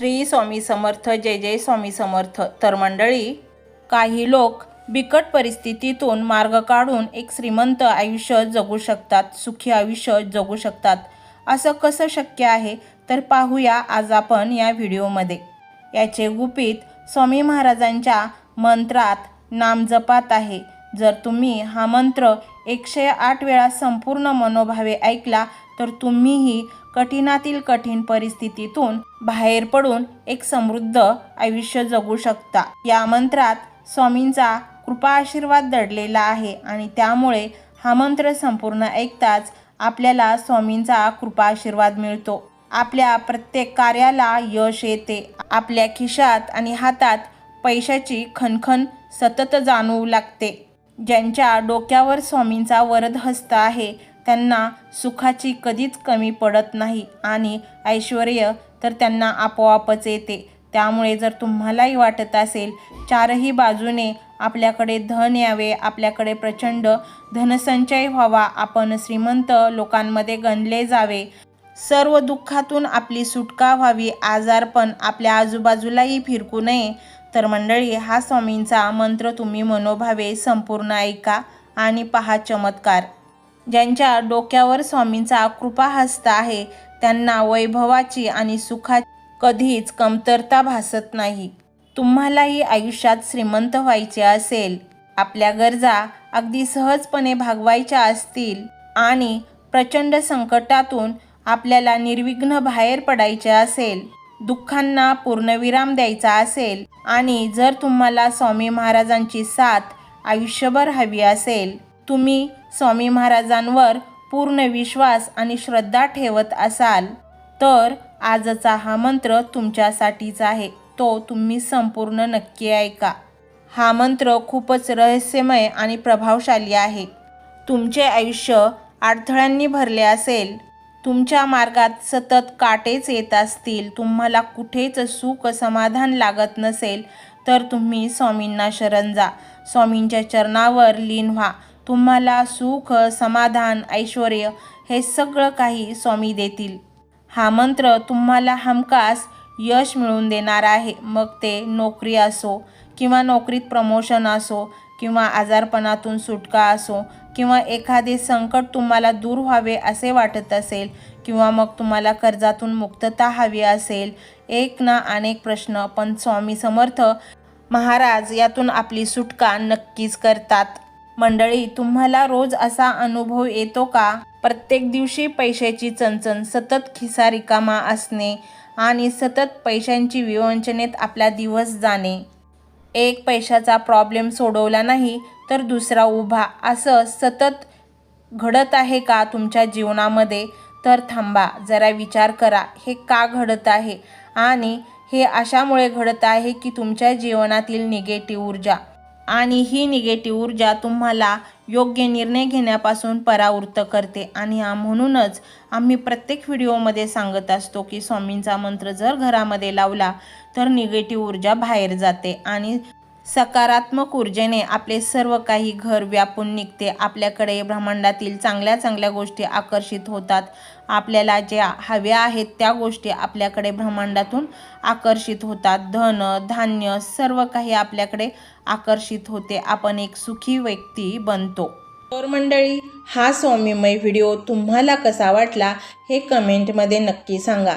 श्री स्वामी समर्थ जय जय स्वामी समर्थ. तर मंडळी काही लोक बिकट परिस्थितीतून मार्ग काढून एक श्रीमंत आयुष्य जगू शकतात सुखी आयुष्य जगू शकतात. असं कसं शक्य आहे? तर पाहूया आज आपण या व्हिडिओमध्ये. याचे गुपित स्वामी महाराजांच्या मंत्रात नामजपात आहे. जर तुम्ही हा मंत्र एकशे आठ वेळा संपूर्ण मनोभावे ऐकला तर तुम्हीही कठीणातील कठीण परिस्थितीतून बाहेर पडून एक समृद्ध आयुष्य जगू शकता. या मंत्रात स्वामींचा कृपा आशीर्वाद दडलेला आहे आणि त्यामुळे हा मंत्र संपूर्ण ऐकताच आपल्याला स्वामींचा कृपा आशीर्वाद मिळतो. आपल्या प्रत्येक कार्याला यश येते. आपल्या खिशात आणि हातात पैशाची खणखण सतत जाणवू लागते. ज्यांच्या डोक्यावर स्वामींचा वरद हस्त आहे त्यांना सुखाची कधीच कमी पडत नाही आणि ऐश्वर तर त्यांना आपोआपच येते. त्यामुळे जर तुम्हालाही वाटत असेल चारही बाजूने आपल्याकडे धन यावे आपल्याकडे प्रचंड धनसंचय व्हावा आपण श्रीमंत लोकांमध्ये गणले जावे. सर्व दुःखातून आपली सुटका व्हावी आजारपण आपल्या आजूबाजूलाही फिरकू नये. तर मंडळी हा स्वामींचा मंत्र तुम्ही मनोभावे संपूर्ण ऐका आणि पहा चमत्कार. ज्यांच्या डोक्यावर स्वामींचा कृपा हस्त आहे त्यांना वैभवाची आणि सुखाची कधीच कमतरता भासत नाही. तुम्हालाही आयुष्यात श्रीमंत व्हायचे असेल. आपल्या गरजा अगदी सहजपणे भागवायच्या असतील आणि प्रचंड संकटातून आपल्याला निर्विघ्न बाहेर पडायचे असेल. दुःखांना पूर्णविराम द्यायचा असेल आणि जर तुम्हाला स्वामी महाराजांची साथ आयुष्यभर हवी असेल तुम्ही स्वामी महाराजांवर पूर्ण विश्वास आणि श्रद्धा ठेवत असाल तर आजचा हा मंत्र तुमच्यासाठीच आहे. तो तुम्ही संपूर्ण नक्की ऐका. हा मंत्र खूपच रहस्यमय आणि प्रभावशाली आहे. तुमचे आयुष्य अडथळ्यांनी भरले असेल तुमच्या मार्गात सतत काटेच येत असतील तुम्हाला कुठेच सुख समाधान लागत नसेल तर तुम्ही स्वामींना शरण जा. स्वामींच्या चरणावर लीन व्हा. तुम्हाला सुख समाधान ऐश्वर हे सगळं काही स्वामी देतील. हा मंत्र तुम्हाला हमखास यश मिळवून देणार आहे. मग ते नोकरी असो किंवा नोकरीत प्रमोशन असो किंवा आजारपणातून सुटका असो किंवा एखादे संकट तुम्हाला दूर व्हावे असे वाटत असेल किंवा मग तुम्हाला कर्जातून मुक्तता हवी असेल एक ना अनेक प्रश्न पण स्वामी समर्थ महाराज यातून आपली सुटका नक्कीच करतात. मंडळी तुम्हाला रोज असा अनुभव येतो का? प्रत्येक दिवशी पैशाची चणचण सतत खिसा रिकामा असणे आणि सतत पैशांची विवंचनेत आपला दिवस जाणे. एक पैशाचा प्रॉब्लेम सोडवला नाही तर दुसरा उभा. असं सतत घडत आहे का तुमच्या जीवनामध्ये? तर थांबा जरा विचार करा. हे का घडत आहे? आणि हे अशामुळे घडत आहे की तुमच्या जीवनातील निगेटिव्ह ऊर्जा आणि ही निगेटिव्ह ऊर्जा तुम्हाला योग्य निर्णय घेण्यापासून परावृत्त करते. आणि म्हणूनच आम्ही प्रत्येक व्हिडिओमध्ये सांगत असतो की स्वामींचा मंत्र जर घरामध्ये लावला तर निगेटिव्ह ऊर्जा बाहेर जाते आणि सकारात्मक ऊर्जेने आपले सर्व काही घर व्यापून निघते. आपल्याकडे ब्रह्मांडातील चांगल्या चांगल्या गोष्टी आकर्षित होतात. आपल्याला ज्या हव्या आहेत त्या गोष्टी आपल्याकडे ब्रह्मांडातून आकर्षित होतात. धन धान्य सर्व काही आपल्याकडे आकर्षित होते. आपण एक सुखी व्यक्ती बनतो. तर मंडळी हा स्वामीमय व्हिडिओ तुम्हाला कसा वाटला हे कमेंटमध्ये नक्की सांगा.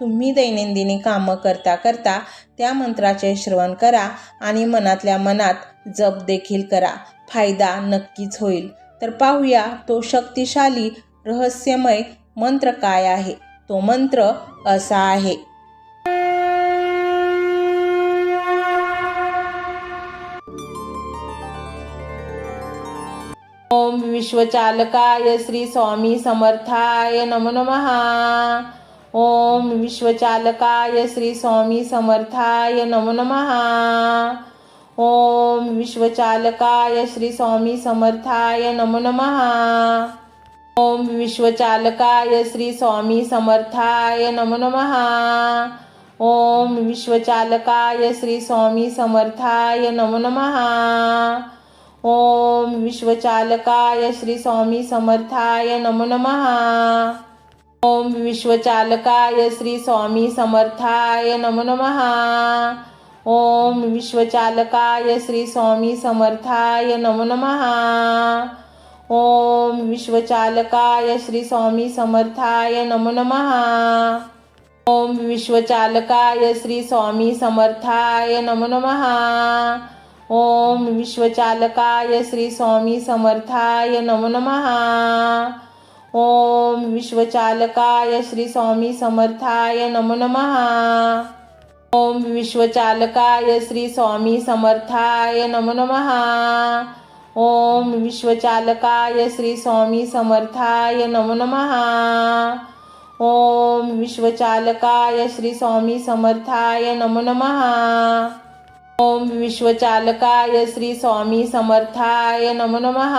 तुम्ही दैनंदिनी कामं करता करता त्या मंत्राचे श्रवण करा आणि मनातल्या मनात जप देखील करा. फायदा नक्कीच होईल. तर पाहूया तो शक्तिशाली रहस्यमय मंत्र काय आहे? तो मंत्र असा आहे. ओम विश्वचालकाय श्री स्वामी समर्थाय नमो नमः. ओम विश्वचालकाय श्री स्वामी समर्थाय नमो नमः। ओम विश्वचालकाय श्री स्वामी समर्थाय नमो नमः। ओम विश्वचालकाय श्री स्वामी समर्थाय नमो नमः। ओम विश्वचालकाय श्री स्वामी समर्थाय नमो नमः। ओम विश्वचालकाय श्री स्वामी समर्थाय नमो नमः। ओम विश्वचालकाय श्री स्वामी समर्थाय नमो नमः। ओम विश्वचालकाय श्री स्वामी समर्थाय नमो नमः। ओम विश्वचालकाय श्री स्वामी समर्थाय नमो नमः। ओम विश्वचालकाय श्री स्वामी समर्थाय नमो नमः। ओम विश्वचालकाय श्री स्वामी समर्थाय नमो नमः। ओम विश्वचालकाय श्री स्वामी समर्थाय नमो नमः। ओम विश्वचालकाय श्री स्वामी समर्थाय नमो नमः। ओम विश्वचालकाय श्री स्वामी समर्थाय नमो नमः। ओम विश्वचालकाय श्री स्वामी समर्थाय नमो नमः। ओम विश्वचालकाय श्री स्वामी समर्थाय नमो नमः।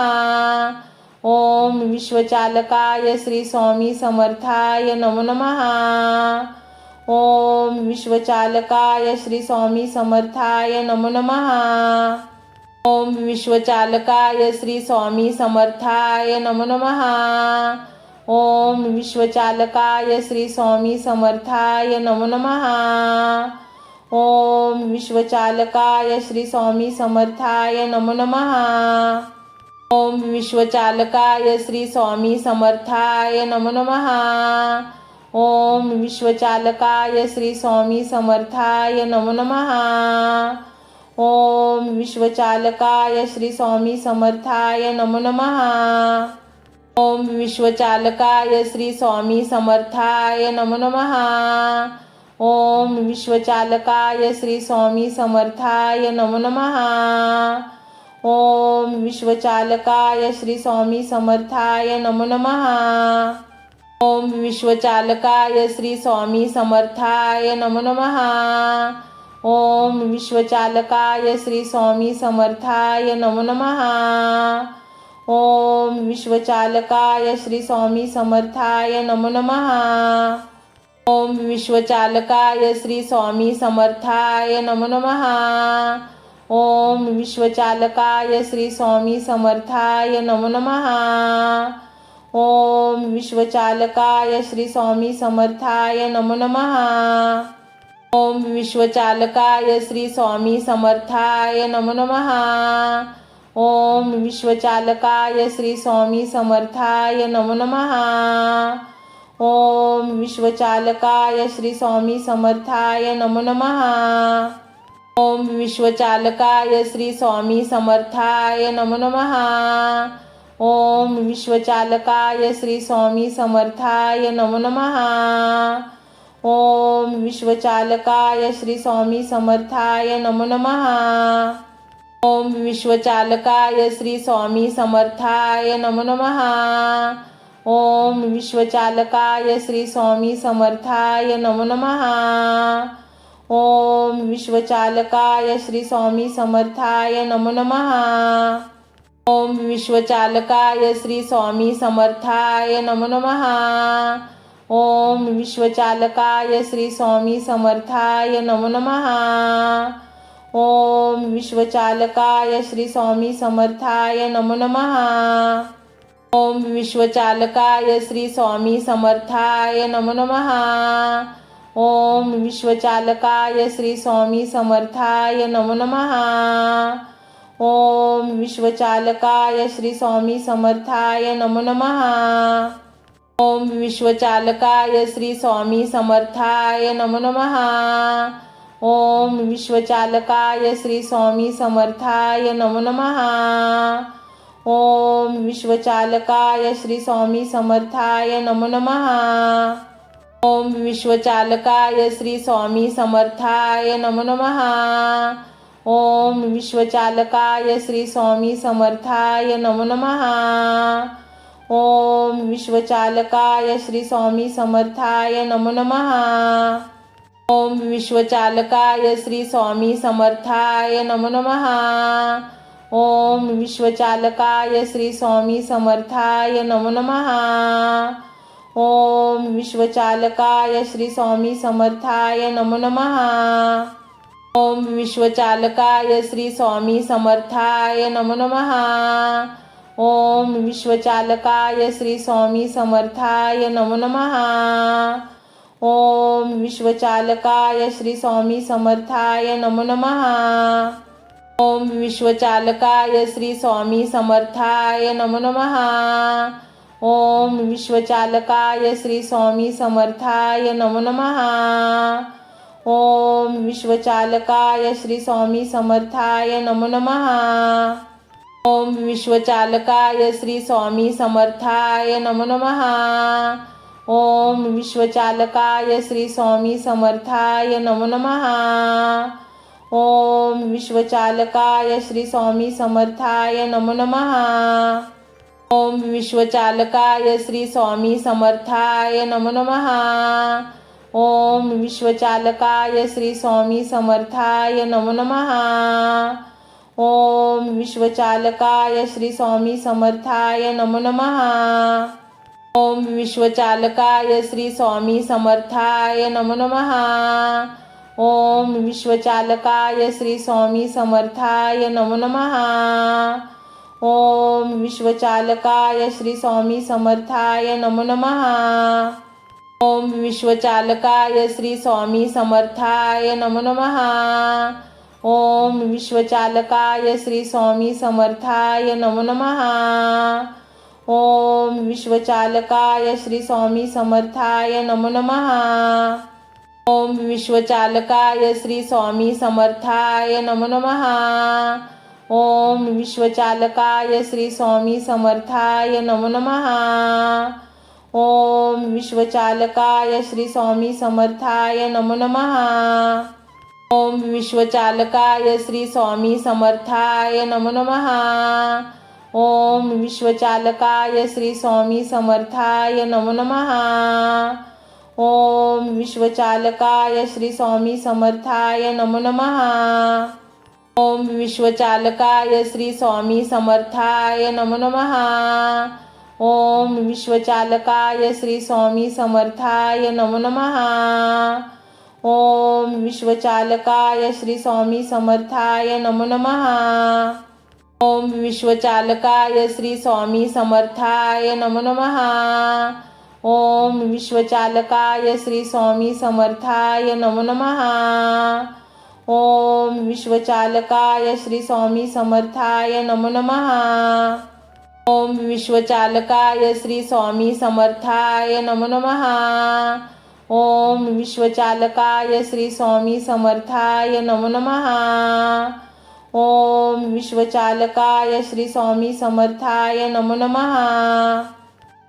ओम विश्वचालकाय श्री स्वामी समर्थाय नमो नमः। ओम विश्वचालकाय श्री स्वामी समर्थाय नमो नमः। ओम विश्वचालकाय श्री स्वामी समर्थाय नमो नमः। ओम विश्वचालकाय श्री स्वामी समर्थाय नमो नमः। ओम विश्वचालकाय श्री स्वामी समर्थाय नमो नमः। ओम विश्वचालकाय श्री स्वामी समर्थाय नमो नमः। ओम विश्वचालकाय श्री स्वामी समर्थाय नमो नमः। ओम विश्वचालकाय श्री स्वामी समर्थाय नमो नमः। ओम विश्वचालकाय श्री स्वामी समर्थाय नमो नमः। ओम विश्वचालकाय श्री स्वामी समर्थाय नमो नमः। ओम विश्वचालकाय श्री स्वामी समर्थाय नमो नमः। ओम विश्वचालकाय श्री स्वामी समर्थाय नमो नमः। ओम विश्वचालकाय श्री स्वामी समर्थाय नमो नमः। ओम विश्वचालकाय श्री स्वामी समर्थाय नमो नमः। ओम विश्वचालकाय श्री स्वामी समर्थाय नमो नमः। ओम विश्वचालकाय श्री स्वामी समर्थाय नमो नमः। ओम विश्वचालकाय श्री स्वामी समर्थाय नमो नमः। ओम विश्वचालकाय श्री स्वामी समर्थाय नमो नमः। ओम विश्वचालकाय श्री स्वामी समर्थाय नमो नमः। ओम विश्वचालकाय श्री स्वामी समर्थाय नमो नमः। ओम विश्वचालकाय श्री स्वामी समर्थाय नमो नमः। ओम विश्वचालकाय श्री स्वामी समर्थाय नमो नमः। ओम विश्वचालकाय श्री स्वामी समर्थाय नमो नमः। ओम विश्वचालकाय श्री स्वामी समर्थाय नमो नमः। ओम विश्वचालकाय श्री स्वामी समर्थाय नमो नमः। ओम विश्वचालकाय श्री स्वामी समर्थाय नमो नमः। ओम विश्वचालकाय श्री स्वामी समर्थाय नमो नमः। ओम विश्वचालकाय श्री स्वामी समर्थाय नमो नमः। ओम विश्वचालकाय श्री स्वामी समर्थाय नमो नमः। ओम विश्वचालकाय श्री स्वामी समर्थाय नमो नमः। ओम विश्वचालकाय श्री स्वामी समर्थाय नमो नमः। ओम विश्वचालकाय श्री स्वामी समर्थाय नमो नमः। ओम विश्वचालकाय श्री स्वामी समर्थाय नमो नमः। ओम विश्वचालकाय श्री स्वामी समर्थाय नमो नमः। ओम विश्वचालकाय श्री स्वामी समर्थाय नमो नमः। ओम विश्वचालकाय श्री स्वामी समर्थाय नमो नमः। ओम विश्वचालकाय श्री स्वामी समर्थाय नमो नमः। ओम विश्वचालकाय श्री स्वामी समर्थाय नमो नमः। ओम विश्वचालकाय श्री स्वामी समर्थाय नमो नमः। ओम विश्वचालकाय श्री स्वामी समर्थाय नमो नमः। ओम विश्वचालकाय श्री स्वामी समर्थाय नमो नमः। ओम विश्वचालकाय श्री स्वामी समर्थाय नमो नमः। ओम विश्वचालकाय श्री स्वामी समर्थाय नमो नमः। ओम विश्वचालकाय श्री स्वामी समर्थाय नमो नमः। ओम विश्वचालकाय श्री स्वामी समर्थाय नमो नमः। ओम विश्वचालकाय श्री स्वामी समर्थाय नमो नमः। ओम विश्वचालकाय श्री स्वामी समर्थाय नमो नमः। ओम विश्वचालकाय श्री स्वामी समर्थाय नमो नमः। ओम विश्वचालकाय श्री स्वामी समर्थाय नमो नमः। ओम विश्वचालकाय श्री स्वामी समर्थाय नमो नमः। ओम विश्वचालकाय श्री स्वामी समर्थाय नमो नमः। ओम विश्वचालकाय श्री स्वामी समर्थाय नमो नमः। ओम विश्वचालकाय श्री स्वामी समर्थाय नमो नमः। ओम विश्वचालकाय श्री स्वामी समर्थाय नमो नमः। ओम विश्वचालकाय श्री स्वामी समर्थाय नमो नमः। ओम विश्वचालकाय श्री स्वामी समर्थाय नमो नमः। ओम विश्वचालकाय श्री स्वामी समर्थाय नमो नमः। ओम विश्वचालकाय श्री स्वामी समर्थाय नमो नमः। ओम विश्वचालकाय श्री स्वामी समर्थाय नमो नमः। ओम विश्वचालकाय श्री स्वामी समर्थाय नमो नमः। ओम विश्वचालकाय श्री स्वामी समर्थाय नमो नमः। ओम विश्वचालकाय श्री स्वामी समर्थाय नमो नमः। ओम विश्वचालकाय श्री स्वामी समर्थाय नमो नमः। ओम विश्वचालकाय श्री स्वामी समर्थाय नमो नमः। ओम विश्वचालकाय श्री स्वामी समर्थाय नमो नमः। ओम विश्वचालकाय श्री स्वामी समर्थाय नमो नमः। ओम विश्वचालकाय श्री स्वामी समर्थाय नमो नमः। ओम विश्वचालकाय श्री स्वामी समर्थाय नमो नमः। ओम विश्वचालकाय श्री स्वामी समर्थाय नमो नमः। ओम विश्वचालकाय श्री स्वामी समर्थाय नमो नमः। ओम विश्वचालकाय श्री स्वामी समर्थाय नमो नमः। ओम विश्वचालकाय श्री स्वामी समर्थाय नमो नमः। ओम विश्वचालकाय श्री स्वामी समर्थाय नमो नमः। ओम विश्वचालकाय श्री स्वामी समर्थाय नमो नमः।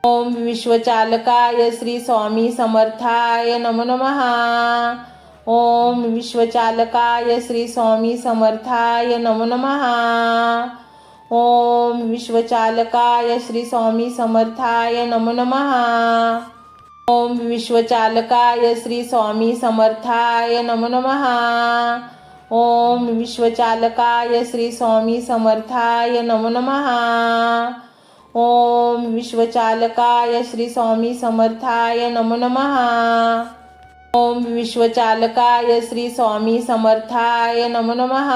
ओम विश्वचालकाय श्री स्वामी समर्थाय नमो नमः। ओम विश्वचालकाय श्री स्वामी समर्थाय नमो नमः। ओम विश्वचालकाय श्री स्वामी समर्थाय नमो नमः। ओम विश्वचालकाय श्री स्वामी समर्थाय नमो नमः। ओम विश्वचालकाय श्री स्वामी समर्थाय नमो नमः। ओम विश्वचालकाय श्री स्वामी समर्थाय नमो नमः। ओम विश्वचालकाय श्री स्वामी समर्थाय नमो नमः।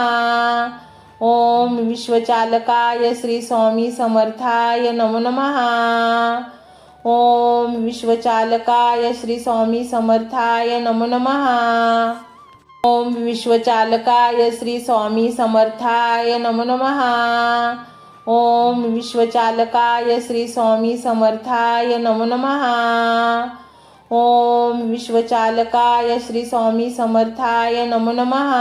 ओम विश्वचालकाय श्री स्वामी समर्थाय नमो नमः। ओम विश्वचालकाय श्री स्वामी समर्थाय नमो नमः। ओम विश्वचालकाय श्री स्वामी समर्थाय नमो नमः। ओम विश्वचालकाय श्री स्वामी समर्थाय नमो नमः। ओम विश्वचालकाय श्री स्वामी समर्थाय नमो नमः।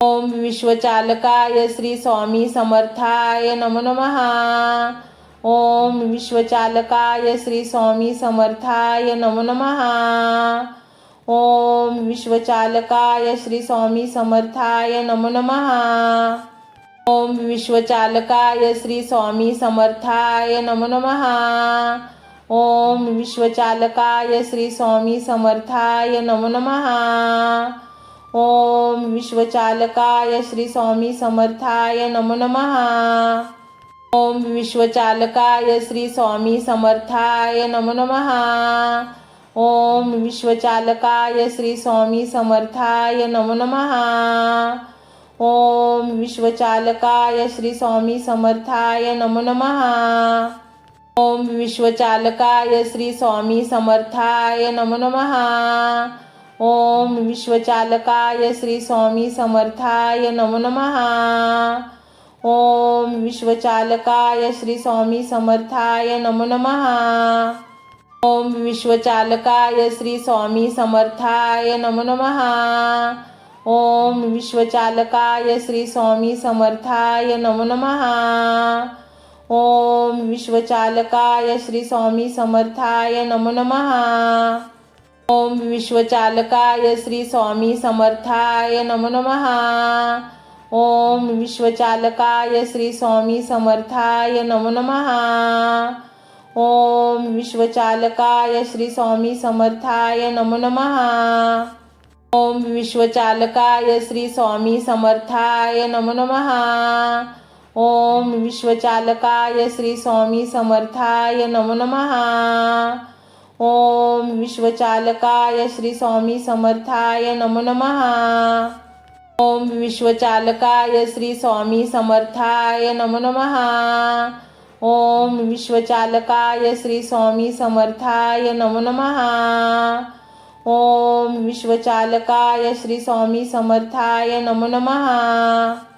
ओम विश्वचालकाय श्री स्वामी समर्थाय नमो नमः। ओम विश्वचालकाय श्री स्वामी समर्थाय नमो नमः। ओम विश्वचालकाय श्री स्वामी समर्थाय नमो नमः। ओम विश्वचालकाय श्री स्वामी समर्थाय नमो नमः। ओम विश्वचालकाय श्री स्वामी समर्थाय नमो नमः। ओम विश्वचालकाय श्री स्वामी समर्थाय नमो नमः। ओम विश्वचालकाय श्री स्वामी समर्थाय नमो नमः। ओम विश्वचालकाय श्री स्वामी समर्थाय नमो नमः। ओम विश्वचालकाय श्री स्वामी समर्थाय नमो नमः। ओम विश्वचालकाय श्री स्वामी समर्थाय नमो नमः। ओम विश्वचालकाय श्री स्वामी समर्थाय नमो नमः। ओम विश्वचालकाय श्री स्वामी समर्थाय नमो नमः। ओम विश्वचालकाय श्री स्वामी समर्थाय नमो नमः। ओम विश्वचालकाय श्री स्वामी समर्थाय नमो नमः। ओम विश्वचालकाय श्री स्वामी समर्थाय नमो नमः। ओम विश्वचालकाय श्री स्वामी समर्थाय नमो नमः। ओम विश्वचालकाय श्री स्वामी समर्थाय नमो नमः। ओम विश्वचालकाय श्री स्वामी समर्थाय नमो नमः। ओम विश्वचालकाय श्री स्वामी समर्थाय नमो नमः। ओम विश्वचालकाय श्री स्वामी समर्थाय नमो नमः। ओम विश्वचालकाय श्री स्वामी समर्थाय नमो नमः। ओम विश्वचालकाय श्री स्वामी समर्थाय नमो नमः। ओम विश्वचालकाय श्री स्वामी समर्थाय नमो नमः। ओम विश्वचालकाय श्री स्वामी समर्थाय नमो नमः।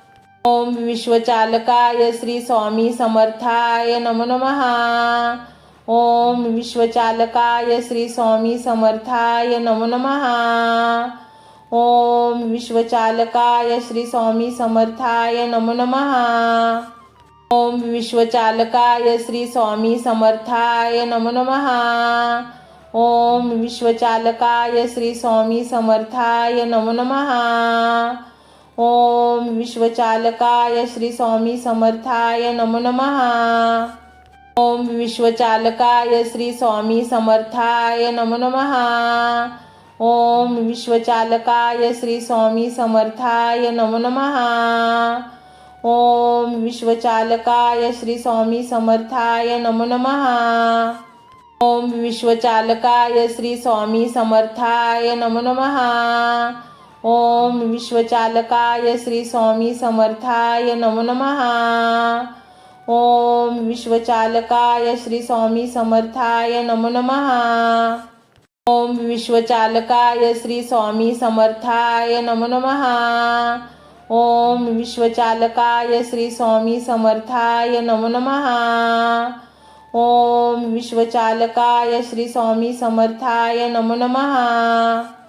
ओम विश्वचालकाय श्री स्वामी समर्थाय नमो नमः। ओम विश्वचालकाय श्री स्वामी समर्थाय नमो नमः। ओम विश्वचालकाय श्री स्वामी समर्थाय नमो नमः। ओम विश्वचालकाय श्री स्वामी समर्थाय नमो नमः। ओम विश्वचालकाय श्री स्वामी समर्थाय नमो नमः। ओम विश्वचालकाय श्री स्वामी समर्थाय नमो नमः। ओम विश्वचालकाय श्री स्वामी समर्थाय नमो नमः। ओम विश्वचालकाय श्री स्वामी समर्थाय नमो नमः। ओम विश्वचालकाय श्री स्वामी समर्थाय नमो नमः। ओम विश्वचालकाय श्री स्वामी समर्थाय नमो नमः। ओम विश्वचालकाय श्री स्वामी समर्थाय नमो नमः। ओम विश्वचालकाय श्री स्वामी समर्थाय नमो नमः। ओम विश्वचालकाय श्री स्वामी समर्थाय नमो नमः। ओम विश्वचालकाय श्री स्वामी समर्थाय नमो नमः। ओम विश्वचालकाय श्री स्वामी समर्थाय नमो नमः।